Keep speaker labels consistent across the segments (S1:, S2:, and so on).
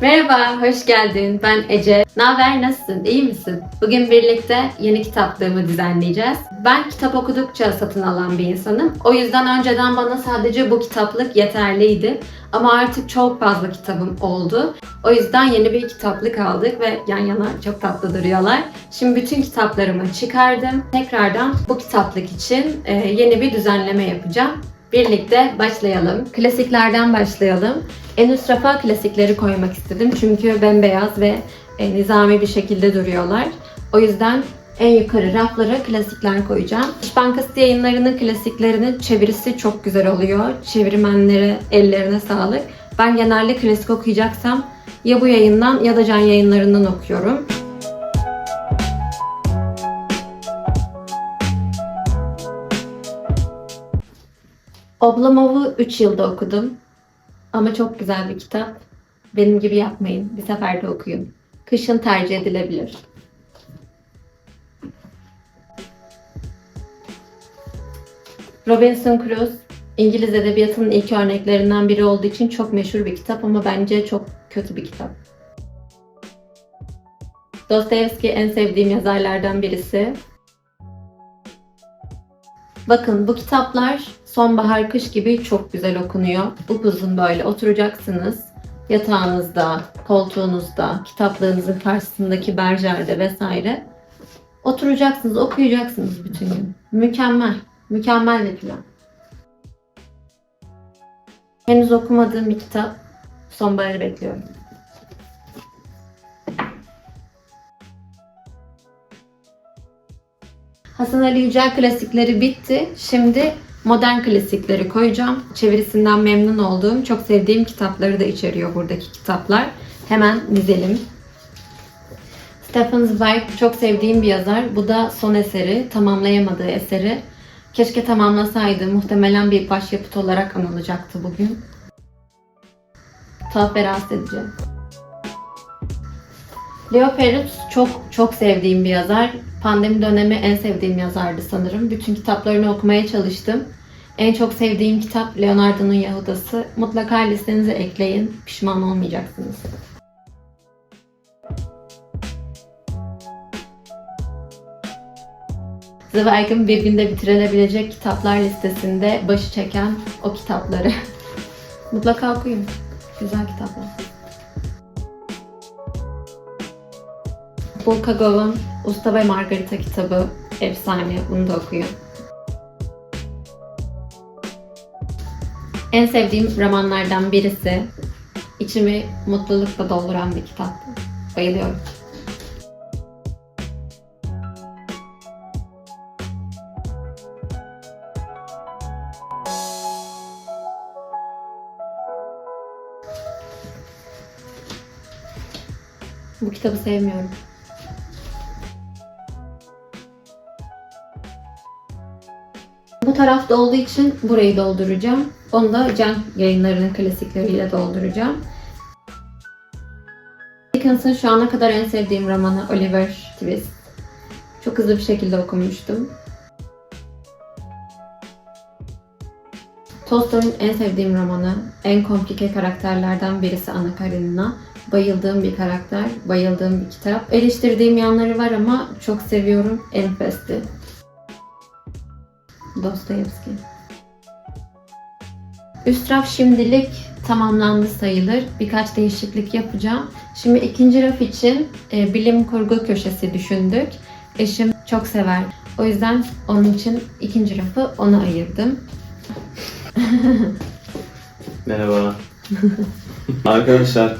S1: Merhaba, hoş geldin. Ben Ece. Ne haber, nasılsın, iyi misin? Bugün birlikte yeni kitaplığımı düzenleyeceğiz. Ben kitap okudukça satın alan bir insanım. O yüzden önceden bana sadece bu kitaplık yeterliydi. Ama artık çok fazla kitabım oldu. O yüzden yeni bir kitaplık aldık ve yan yana çok tatlı duruyorlar. Şimdi bütün kitaplarımı çıkardım. Tekrardan bu kitaplık için e, yeni bir düzenleme yapacağım. Birlikte başlayalım. Klasiklerden başlayalım. En üst rafa klasikleri koymak istedim. Çünkü bembeyaz ve e, nizami bir şekilde duruyorlar. O yüzden en yukarı raflara klasikler koyacağım. İş Bankası yayınlarının klasiklerinin çevirisi çok güzel oluyor. Çevirmenlere ellerine sağlık. Ben genelde klasik okuyacaksam ya bu yayından ya da can yayınlarından okuyorum. Oblomov'u 3 yılda okudum. Ama çok güzel bir kitap. Benim gibi yapmayın. Bir seferde okuyun. Kışın tercih edilebilir. Robinson Crusoe İngiliz edebiyatının ilk örneklerinden biri olduğu için çok meşhur bir kitap ama bence çok kötü bir kitap. Dostoyevski en sevdiğim yazarlardan birisi. Bakın bu kitaplar sonbahar kış gibi çok güzel okunuyor. Upuzun böyle oturacaksınız. Yatağınızda, koltuğunuzda, kitaplığınızın karşısındaki berjerde vesaire. Oturacaksınız, okuyacaksınız bütün gün. Mükemmel. Mükemmel bir plan. Henüz okumadığım bir kitap. Sonbaharı bekliyorum. Hasan Ali Yücel klasikleri bitti. Şimdi modern klasikleri koyacağım. Çevirisinden memnun olduğum, çok sevdiğim kitapları da içeriyor buradaki kitaplar. Hemen dizelim. Stephen Zweig çok sevdiğim bir yazar. Bu da son eseri, tamamlayamadığı eseri. Keşke tamamlasaydı. Muhtemelen bir başyapıt olarak anılacaktı bugün. Tuhaf ve rahatsız edici. Leo Ferrus çok çok sevdiğim bir yazar. Pandemi dönemi en sevdiğim yazardı sanırım. Bütün kitaplarını okumaya çalıştım. En çok sevdiğim kitap Leonardo'nun Yahudası. Mutlaka listenize ekleyin. Pişman olmayacaksınız. Zweig'ın bir günde bitirilebilecek kitaplar listesinde başı çeken o kitapları. Mutlaka okuyun. Güzel kitaplar. Bulgakov'un Usta ve Margarita kitabı efsane. Bunu da okuyun. En sevdiğim romanlardan birisi. İçimi mutlulukla dolduran bir kitap. Bayılıyorum. Bu kitabı sevmiyorum. Tarafta olduğu için burayı dolduracağım. Onu da Can yayınlarının klasikleriyle dolduracağım. Dickens'ın şu ana kadar en sevdiğim romanı Oliver Twist. Çok hızlı bir şekilde okumuştum. Tolstoy'un en sevdiğim romanı, en komplike karakterlerden birisi Anna Karenina. Bayıldığım bir karakter, bayıldığım bir kitap. Eleştirdiğim yanları var ama çok seviyorum. Enfesti. Dostoyevski. Üst raf şimdilik tamamlandı sayılır. Birkaç değişiklik yapacağım. Şimdi ikinci raf için e, bilim kurgu köşesi düşündük. Eşim çok sever. O yüzden onun için ikinci rafı ona ayırdım.
S2: Merhaba. Arkadaşlar,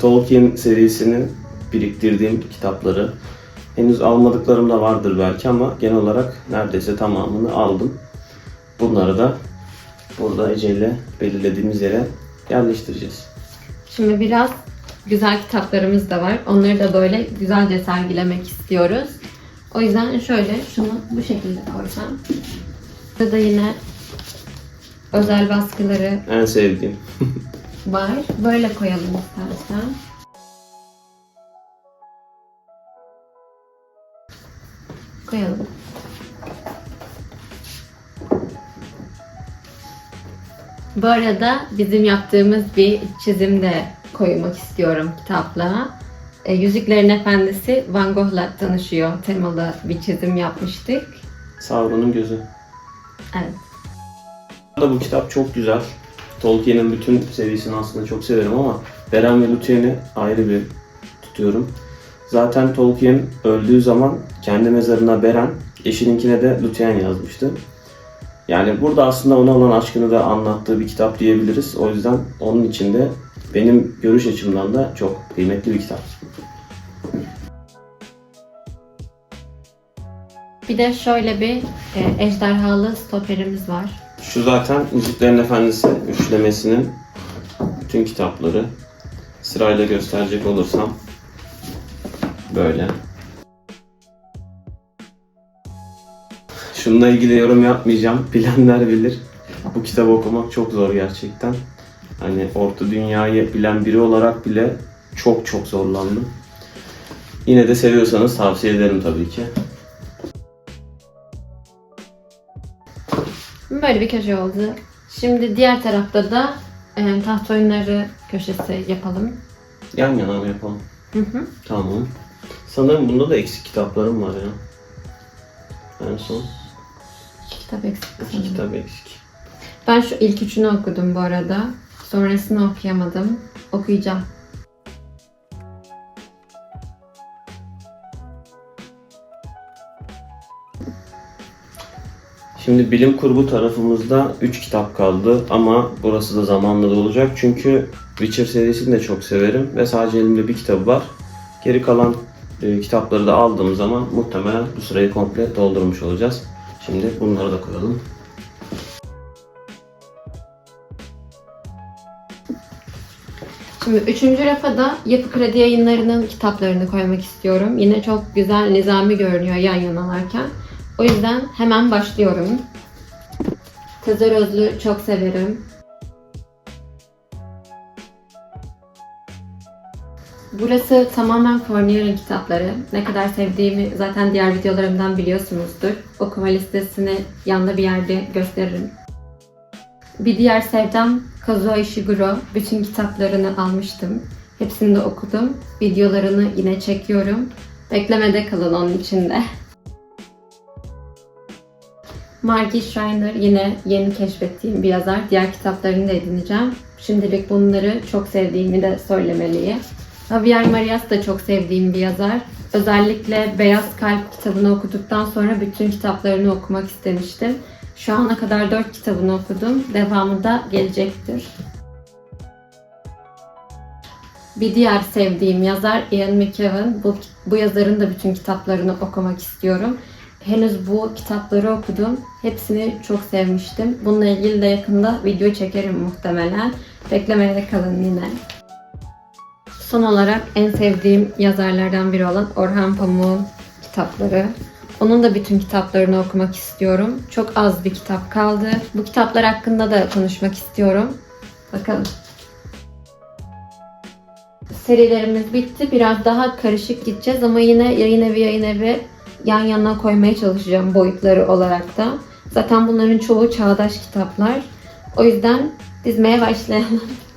S2: Tolkien serisinin biriktirdiğim kitapları henüz almadıklarım da vardır belki ama genel olarak neredeyse tamamını aldım. Bunları da burada Ece ile belirlediğimiz yere yerleştireceğiz.
S1: Şimdi biraz güzel kitaplarımız da var. Onları da böyle güzelce sergilemek istiyoruz. O yüzden şöyle şunu bu şekilde koysam. Burada yine özel baskıları
S2: En sevdiğim.
S1: var. Böyle koyalım istersen. Koyalım. Bu arada bizim yaptığımız bir çizim de koymak istiyorum kitaplığa. E, Yüzüklerin Efendisi Van Gogh'la tanışıyor temalı bir çizim yapmıştık.
S2: Sauron'un gözü.
S1: Evet.
S2: Bu kitap çok güzel. Tolkien'in bütün serisini aslında çok severim ama Beren ve Luthier'i ayrı bir tutuyorum. Zaten Tolkien öldüğü zaman kendi mezarına Beren, eşininkine de Luthien yazmıştı. Yani burada aslında ona olan aşkını da anlattığı bir kitap diyebiliriz. O yüzden onun için de benim görüş açımdan da çok kıymetli bir kitap.
S1: Bir de şöyle bir e, ejderhalı stoperimiz var.
S2: Şu zaten Yüzüklerin Efendisi üçlemesinin bütün kitapları. Sırayla gösterecek olursam böyle. Şununla ilgili yorum yapmayacağım. Bilenler bilir. Bu kitabı okumak çok zor gerçekten. Hani Orta Dünyayı bilen biri olarak bile çok çok zorlandım. Yine de seviyorsanız tavsiye ederim tabii ki.
S1: Böyle bir köşe oldu. Şimdi diğer tarafta da e, taht oyunları köşesi yapalım.
S2: Yan yana mı yapalım?
S1: Hı hı.
S2: Tamam. Sanırım bunda da eksik kitaplarım var ya. En son
S1: Kitap eksik.
S2: iki
S1: sanırım.
S2: kitap eksik.
S1: Ben şu ilk üçünü okudum bu arada. Sonrasını okuyamadım. Okuyacağım.
S2: Şimdi bilim kurgu tarafımızda 3 kitap kaldı ama burası da zamanla da olacak çünkü Witcher serisini de çok severim ve sadece elimde bir kitabı var. Geri kalan e, kitapları da aldığım zaman muhtemelen bu sırayı komple doldurmuş olacağız. Şimdi bunları da koyalım.
S1: Şimdi üçüncü rafa da Yapı Kredi Yayınları'nın kitaplarını koymak istiyorum. Yine çok güzel, nizami görünüyor yan yanalarken. O yüzden hemen başlıyorum. Tezer Özlü çok severim. Burası tamamen Fournier'in kitapları. Ne kadar sevdiğimi zaten diğer videolarımdan biliyorsunuzdur. Okuma listesini yanda bir yerde gösteririm. Bir diğer sevdam Kazuo Ishiguro. Bütün kitaplarını almıştım. Hepsini de okudum. Videolarını yine çekiyorum. Beklemede kalın onun içinde. Margie Schreiner yine yeni keşfettiğim bir yazar. Diğer kitaplarını da edineceğim. Şimdilik bunları çok sevdiğimi de söylemeliyim. Javier Marias da çok sevdiğim bir yazar. Özellikle Beyaz Kalp kitabını okuduktan sonra bütün kitaplarını okumak istemiştim. Şu ana kadar 4 kitabını okudum. Devamı da gelecektir. Bir diğer sevdiğim yazar Ian McEwan. Bu, bu yazarın da bütün kitaplarını okumak istiyorum. Henüz bu kitapları okudum. Hepsini çok sevmiştim. Bununla ilgili de yakında video çekerim muhtemelen. Beklemede kalın yine. Son olarak en sevdiğim yazarlardan biri olan Orhan Pamuk'un kitapları. Onun da bütün kitaplarını okumak istiyorum. Çok az bir kitap kaldı. Bu kitaplar hakkında da konuşmak istiyorum. Bakalım. Serilerimiz bitti. Biraz daha karışık gideceğiz ama yine yayın evi yayın evi yan yana koymaya çalışacağım boyutları olarak da. Zaten bunların çoğu çağdaş kitaplar. O yüzden dizmeye başlayalım.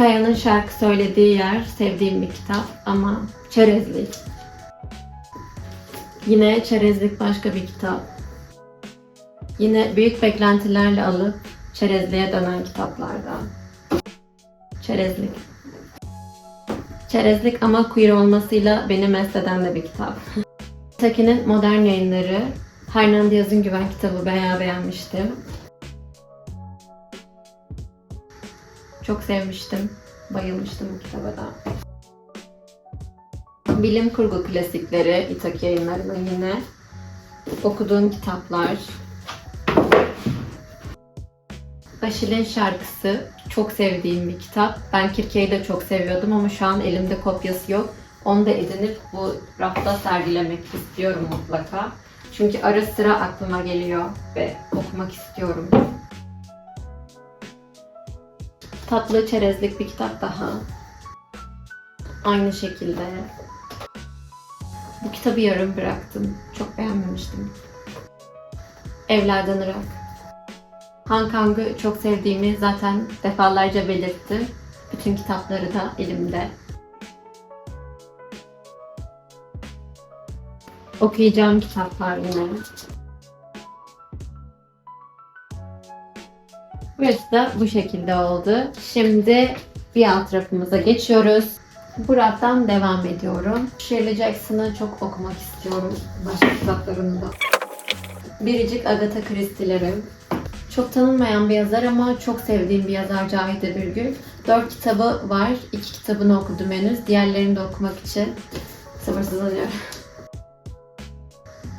S1: Kaya'nın şarkı söylediği yer sevdiğim bir kitap ama çerezlik. Yine çerezlik başka bir kitap. Yine büyük beklentilerle alıp çerezliğe dönen kitaplardan. Çerezlik. Çerezlik ama queer olmasıyla beni mest de bir kitap. Taki'nin modern yayınları. Hernan Diaz'ın Güven kitabı bayağı beğenmiştim. Çok sevmiştim. Bayılmıştım bu kitaba da. Bilim kurgu klasikleri İtak yayınlarının yine. Okuduğum kitaplar. Başil'in şarkısı. Çok sevdiğim bir kitap. Ben Kirke'yi de çok seviyordum ama şu an elimde kopyası yok. Onu da edinip bu rafta sergilemek istiyorum mutlaka. Çünkü ara sıra aklıma geliyor ve okumak istiyorum. Tatlı çerezlik bir kitap daha. Aynı şekilde. Bu kitabı yarım bıraktım. Çok beğenmemiştim. Evlerden Irak. Han Kang'ı çok sevdiğimi zaten defalarca belirttim. Bütün kitapları da elimde. Okuyacağım kitaplar yine. Burası da bu şekilde oldu. Şimdi bir alt rafımıza geçiyoruz. Bu raftan devam ediyorum. Shirley Jackson'ı çok okumak istiyorum. Başka kitaplarını da. Biricik Agatha Christie'lerim. Çok tanınmayan bir yazar ama çok sevdiğim bir yazar Cahide Birgül. Dört kitabı var. İki kitabını okudum henüz. Diğerlerini de okumak için sabırsızlanıyorum.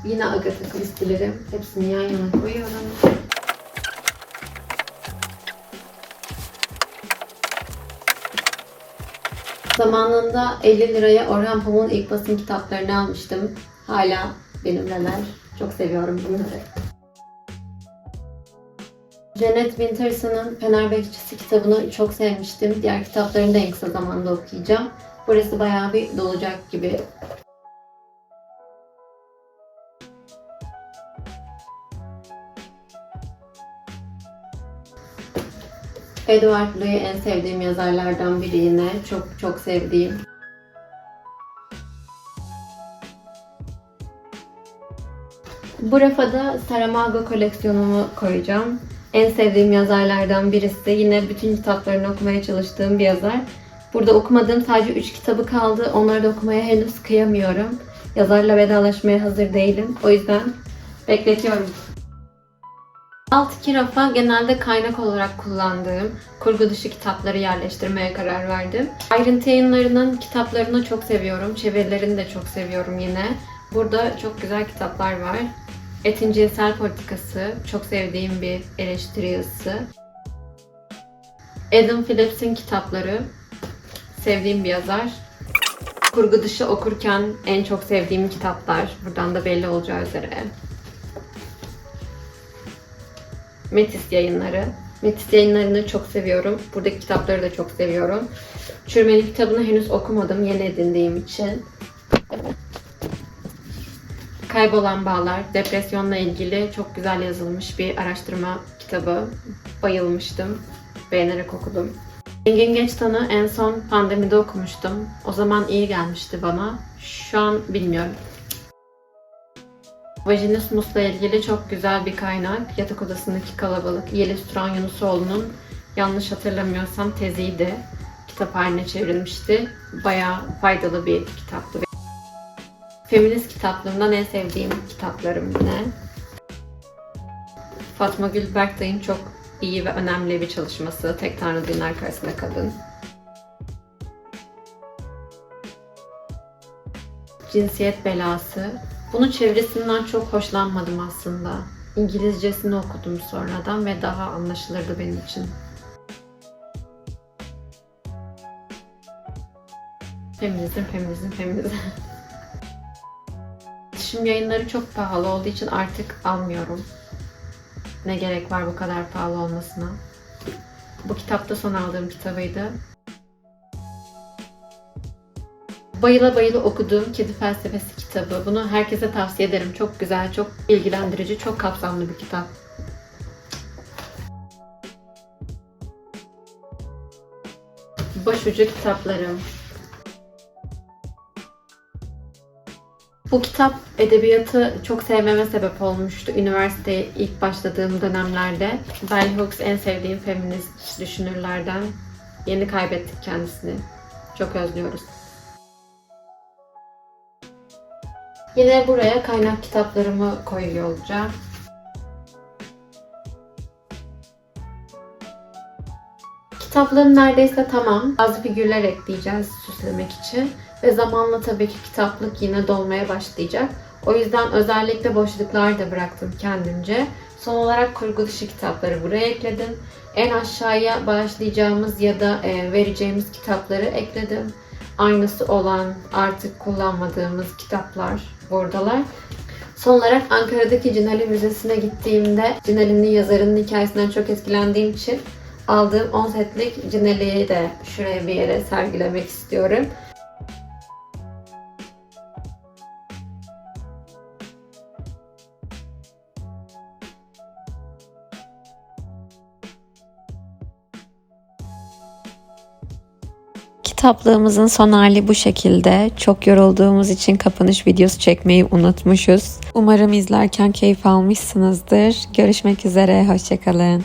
S1: Yine Agatha Christie'lerim. Hepsini yan yana koyuyorum. Zamanında 50 liraya Orhan Pamuk'un ilk basın kitaplarını almıştım. Hala benimleler. Çok seviyorum bunları. Janet Winterson'ın Fener Bekçisi kitabını çok sevmiştim. Diğer kitaplarını da en kısa zamanda okuyacağım. Burası bayağı bir dolacak gibi. Edward Louis en sevdiğim yazarlardan biri yine. Çok çok sevdiğim. Bu rafa da Saramago koleksiyonumu koyacağım. En sevdiğim yazarlardan birisi. Yine bütün kitaplarını okumaya çalıştığım bir yazar. Burada okumadığım sadece 3 kitabı kaldı. Onları da okumaya henüz kıyamıyorum. Yazarla vedalaşmaya hazır değilim. O yüzden bekletiyorum. Alt iki rafa genelde kaynak olarak kullandığım kurgu dışı kitapları yerleştirmeye karar verdim. Ayrıntı yayınlarının kitaplarını çok seviyorum. Çevirilerini de çok seviyorum yine. Burada çok güzel kitaplar var. Etin Cinsel Politikası, çok sevdiğim bir eleştiri yazısı. Adam Phillips'in kitapları, sevdiğim bir yazar. Kurgu dışı okurken en çok sevdiğim kitaplar. Buradan da belli olacağı üzere. Metis yayınları. Metis yayınlarını çok seviyorum. Buradaki kitapları da çok seviyorum. Çürümeli kitabını henüz okumadım yeni edindiğim için. Kaybolan Bağlar, depresyonla ilgili çok güzel yazılmış bir araştırma kitabı. Bayılmıştım. Beğenerek okudum. Engin Geçtan'ı en son pandemide okumuştum. O zaman iyi gelmişti bana. Şu an bilmiyorum. Vajinismus'la ilgili çok güzel bir kaynak. Yatak odasındaki kalabalık. Yeliz Turan Yunusoğlu'nun yanlış hatırlamıyorsam teziydi. Kitap haline çevrilmişti. Bayağı faydalı bir kitaptı. Feminist kitaplarımdan en sevdiğim kitaplarım yine. Fatma Gül Berktay'ın çok iyi ve önemli bir çalışması. Tek Tanrı Dinler Karşısında Kadın. Cinsiyet Belası. Bunun çevirisinden çok hoşlanmadım aslında. İngilizcesini okudum sonradan ve daha anlaşılırdı benim için. Feminizm, feminizm, feminizm. İletişim yayınları çok pahalı olduğu için artık almıyorum. Ne gerek var bu kadar pahalı olmasına. Bu kitap da son aldığım kitabıydı. Bayıla bayıla okuduğum Kedi Felsefesi kitabı. Bunu herkese tavsiye ederim. Çok güzel, çok bilgilendirici, çok kapsamlı bir kitap. Başucu kitaplarım. Bu kitap edebiyatı çok sevmeme sebep olmuştu üniversiteye ilk başladığım dönemlerde. Bell Hooks en sevdiğim feminist düşünürlerden. Yeni kaybettik kendisini. Çok özlüyoruz. Yine buraya kaynak kitaplarımı koyuyor olacağım. Kitaplarım neredeyse tamam. Bazı figürler ekleyeceğiz süslemek için. Ve zamanla tabii ki kitaplık yine dolmaya başlayacak. O yüzden özellikle boşluklar da bıraktım kendimce. Son olarak kurgu dışı kitapları buraya ekledim. En aşağıya bağışlayacağımız ya da e, vereceğimiz kitapları ekledim. Aynısı olan artık kullanmadığımız kitaplar buradalar. Son olarak Ankara'daki Cinali Müzesi'ne gittiğimde Cinali'nin yazarının hikayesinden çok etkilendiğim için aldığım 10 setlik Cinali'yi de şuraya bir yere sergilemek istiyorum. Kitaplığımızın son hali bu şekilde. Çok yorulduğumuz için kapanış videosu çekmeyi unutmuşuz. Umarım izlerken keyif almışsınızdır. Görüşmek üzere, hoşçakalın.